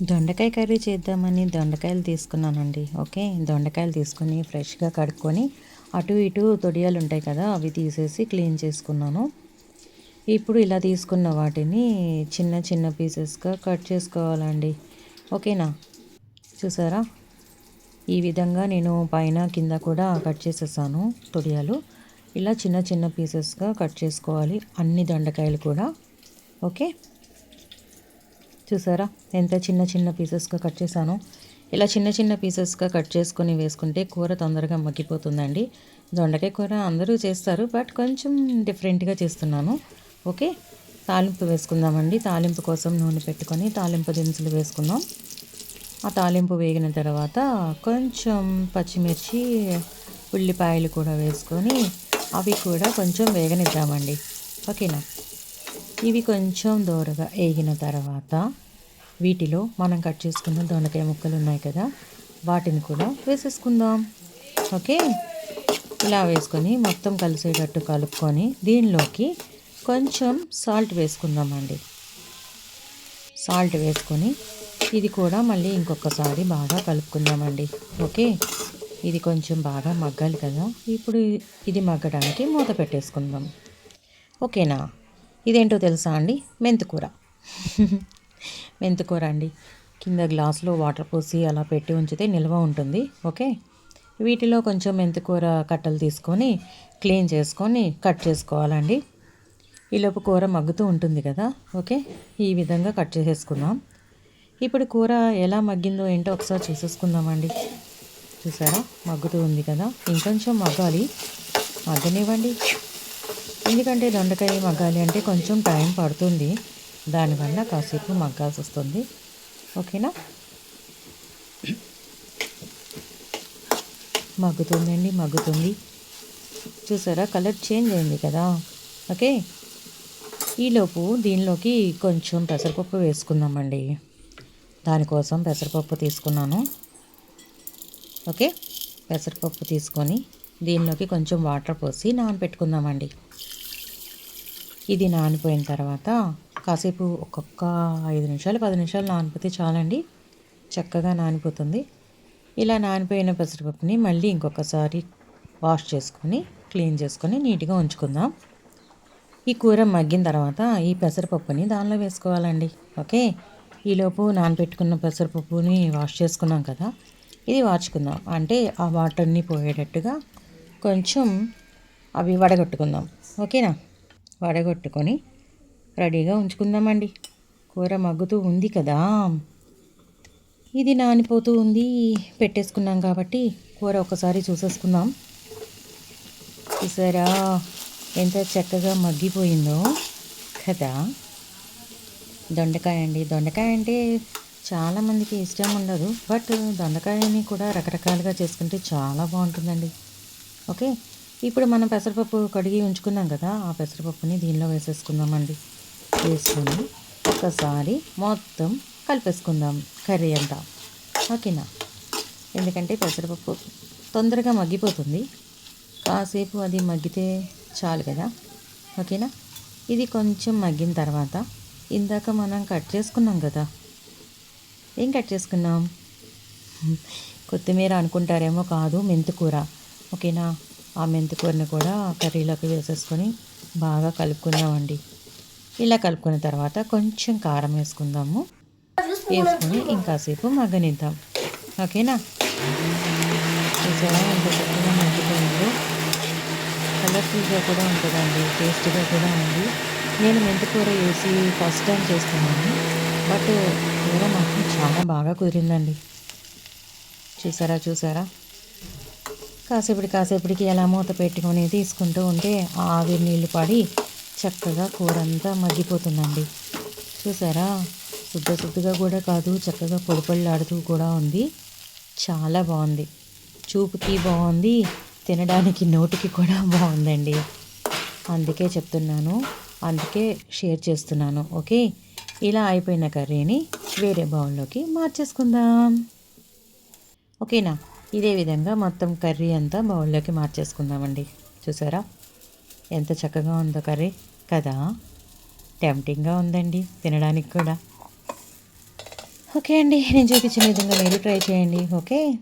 దొండకాయ కర్రీ చేద్దామని దొండకాయలు తీసుకున్నానండి ఓకే? దొండకాయలు తీసుకొని ఫ్రెష్గా కడుక్కొని అటు ఇటు తొడియాలు ఉంటాయి కదా అవి తీసేసి క్లీన్ చేసుకున్నాను. ఇప్పుడు ఇలా తీసుకున్న వాటిని చిన్న చిన్న పీసెస్గా కట్ చేసుకోవాలండి ఓకేనా? చూసారా? ఈ విధంగా నేను పైన కింద కూడా కట్ చేసేసాను తొడియాలు. ఇలా చిన్న చిన్న పీసెస్గా కట్ చేసుకోవాలి అన్ని దొండకాయలు కూడా ఓకే? చూసారా? ఎంత చిన్న చిన్న పీసెస్గా కట్ చేశాను. ఇలా చిన్న చిన్న పీసెస్గా కట్ చేసుకొని వేసుకుంటే కూర తొందరగా మగ్గిపోతుందండి. దొండకాయ కూర అందరూ చేస్తారు బట్ కొంచెం డిఫరెంట్గా చేస్తున్నాను. ఓకే? తాలింపు వేసుకుందామండి. తాలింపు కోసం నూనె పెట్టుకొని తాలింపు దినుసులు వేసుకుందాం. ఆ తాలింపు వేగిన తర్వాత కొంచెం పచ్చిమిర్చి ఉల్లిపాయలు కూడా వేసుకొని అవి కూడా కొంచెం వేగనిద్దామండి. ఓకేనా? ఇవి కొంచెం దోరగా వేగిన తర్వాత వీటిలో మనం కట్ చేసుకున్న దొండకాయ ముక్కలు ఉన్నాయి కదా వాటిని కూడా వేసేసుకుందాం. ఓకే? ఇలా వేసుకొని మొత్తం కలిసేటట్టు కలుపుకొని దీనిలోకి కొంచెం సాల్ట్ వేసుకుందామండి. సాల్ట్ వేసుకొని ఇది కూడా మళ్ళీ ఇంకొకసారి బాగా కలుపుకుందామండి. ఓకే? ఇది కొంచెం బాగా మగ్గాలి కదా ఇప్పుడు ఇది మగ్గడానికి మూత పెట్టేసుకుందాం. ఓకేనా? ఇదేంటో తెలుసా అండి? మెంతికూర మెంతికూర అండి. కింద గ్లాస్లో వాటర్ పోసి అలా పెట్టి ఉంచితే నిల్వ ఉంటుంది ఓకే? వీటిలో కొంచెం మెంతికూర కట్టలు తీసుకొని క్లీన్ చేసుకొని కట్ చేసుకోవాలండి. ఈలోపు కూర మగ్గుతూ ఉంటుంది కదా ఓకే? ఈ విధంగా కట్ చేసేసుకుందాం. ఇప్పుడు కూర ఎలా మగ్గిందో ఏంటో ఒకసారి చూసేసుకుందామండి. చూసారా? మగ్గుతూ ఉంది కదా. ఇంకొంచెం మగ్గాలి. మగ్గనివ్వండి. ఎందుకంటే దొండకాయ మగ్గాలి అంటే కొంచెం టైం పడుతుంది. దానివల్ల కాసేపు మగ్గాల్సి వస్తుంది ఓకేనా? మగ్గుతుందండి మగ్గుతుంది. చూసారా? కలర్ చేంజ్ అయింది కదా? ఓకే? ఈలోపు దీనిలోకి కొంచెం పెసరపప్పు వేసుకుందామండి. దానికోసం పెసరపప్పు తీసుకున్నాను. ఓకే? పెసరపప్పు తీసుకొని దీనిలోకి కొంచెం వాటర్ పోసి నానబెట్టుకుందామండి. ఇది నానిపోయిన తర్వాత కాసేపు ఒక్కొక్క ఐదు నిమిషాలు పది నిమిషాలు నానిపోతే చాలండి. చక్కగా నానిపోతుంది. ఇలా నానిపోయిన పెసరపప్పుని మళ్ళీ ఇంకొకసారి వాష్ చేసుకొని క్లీన్ చేసుకొని నీట్గా ఉంచుకుందాం. ఈ కూర మగ్గిన తర్వాత ఈ పెసరపప్పుని దానిలో వేసుకోవాలండి. ఓకే? ఈలోపు నానబెట్టుకున్న పెసరపప్పుని వాష్ చేసుకున్నాం కదా ఇది వాచుకుందాం అంటే ఆ వాటర్ని పోయేటట్టుగా కొంచెం అవి వడగొట్టుకుందాం. ఓకేనా? వడగొట్టుకొని రెడీగా ఉంచుకుందామండి. కూర మగ్గుతూ ఉంది కదా. ఇది నానిపోతూ ఉంది. పెట్టేసుకున్నాం కాబట్టి కూర ఒకసారి చూసేసుకుందాం. చూసారా? ఎంత చక్కగా మగ్గిపోయిందో కదా. దొండకాయ అండి. దొండకాయ అంటే చాలామందికి ఇష్టం ఉండదు. బట్ దొండకాయని కూడా రకరకాలుగా చేసుకుంటే చాలా బాగుంటుందండి. ఓకే? ఇప్పుడు మనం పెసరపప్పు కడిగి ఉంచుకున్నాం కదా ఆ పెసరపప్పుని దీనిలో వేసేసుకుందామండి. వేసుకొని ఒకసారి మొత్తం కలిపేసుకుందాం కర్రీ అంతా. ఓకేనా? ఎందుకంటే పెసరపప్పు తొందరగా మగ్గిపోతుంది. కాసేపు అది మగ్గితే చాలు కదా. ఓకేనా? ఇది కొంచెం మగ్గిన తర్వాత ఇందాక మనం కట్ చేసుకున్నాం కదా. ఏం కట్ చేసుకున్నాం? కొత్తిమీర అనుకుంటారేమో కాదు మెంతికూర. ఓకేనా? ఆ మెంతికూరని కూడా కర్రీలోకి వేసేసుకొని బాగా కలుపుకుందామండి. ఇలా కలుపుకున్న తర్వాత కొంచెం కారం వేసుకుందాము. వేసుకొని ఇంకాసేపు మగ్గనిద్దాం. ఓకేనా? చూసారా ఎంత చక్కగా మగ్గిపోయిందో? కలర్ఫుల్గా కూడా ఉంటుందండి. టేస్ట్గా కూడా ఉంది. నేను మెంతికూర వేసి ఫస్ట్ టైం చేస్తున్నాను. బట్ కూర మాత్రం చాలా బాగా కుదిరిందండి. చూసారా చూసారా? కాసేపటి కాసేపటికి ఎలా మూత పెట్టుకొని తీసుకుంటూ ఉంటే ఆవిరి నీళ్ళు పడి చక్కగా కూర అంతా మగ్గిపోతుందండి. చూసారా? శుద్ధ శుద్ధిగా కూడా కాదు చక్కగా పొడిపళ్ళాడుతూ కూడా ఉంది. చాలా బాగుంది. చూపుకి బాగుంది తినడానికి నోటికి కూడా బాగుందండి. అందుకే చెప్తున్నాను అందుకే షేర్ చేస్తున్నాను ఓకే? ఇలా అయిపోయిన కర్రీని వేరే బౌల్లోకి మార్చేసుకుందాం. ఓకేనా? ఇదే విధంగా మొత్తం కర్రీ అంతా బౌల్లోకి మార్చేసుకుందామండి. చూసారా? ఎంత చక్కగా ఉందో కర్రీ. కదా? టెంప్టింగ్గా ఉందండి తినడానికి కూడా. ఓకే అండి నేను చూపించిన విధంగా మీరు ట్రై చేయండి. ఓకే?